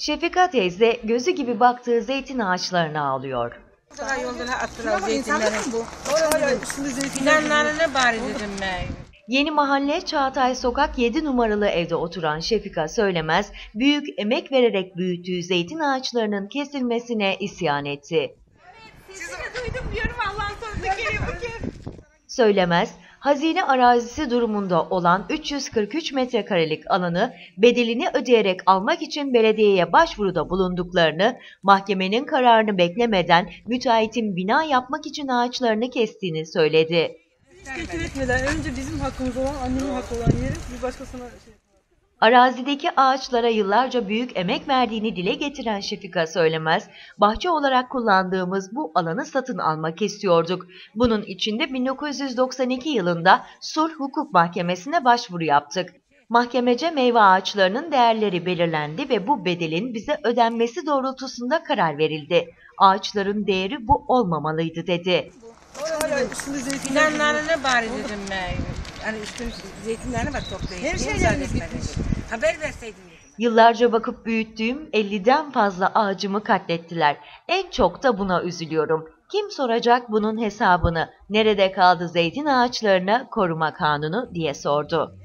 Şefika teyze gözü gibi baktığı zeytin ağaçlarına ağlıyor. Daha yoldan attılar zeytinleri. bu? Bari dedim ben. Yeni Mahalle Çağatay Sokak 7 numaralı evde oturan Şefika Söylemez, büyük emek vererek büyüttüğü zeytin ağaçlarının kesilmesine isyan etti. duydum diyorum Allah'ın geliyor bakayım. Söylemez, hazine arazisi durumunda olan 343 metrekarelik alanı bedelini ödeyerek almak için belediyeye başvuruda bulunduklarını, mahkemenin kararını beklemeden müteahhitin bina yapmak için ağaçlarını kestiğini söyledi. Etmeden önce bizim hakkımız olan annemin hakkı olan yeri bir başkasına şey. Arazideki ağaçlara yıllarca büyük emek verdiğini dile getiren Şefika Söylemez, bahçe olarak kullandığımız bu alanı satın almak istiyorduk. Bunun için de 1992 yılında Sulh Hukuk Mahkemesi'ne başvuru yaptık. Mahkemece meyve ağaçlarının değerleri belirlendi ve bu bedelin bize ödenmesi doğrultusunda karar verildi. Ağaçların değeri bu olmamalıydı dedi. Üstünde zeytinler. Fidanlarını bari dedim ben. Hani üstün zeytinlerini bak toplayın. Her şeylerimiz bitmiş. Haber verseydin dedim. Yıllarca bakıp büyüttüğüm 50'den fazla ağacımı katlettiler. En çok da buna üzülüyorum. Kim soracak bunun hesabını? Nerede kaldı zeytin ağaçlarına koruma kanunu diye sordu.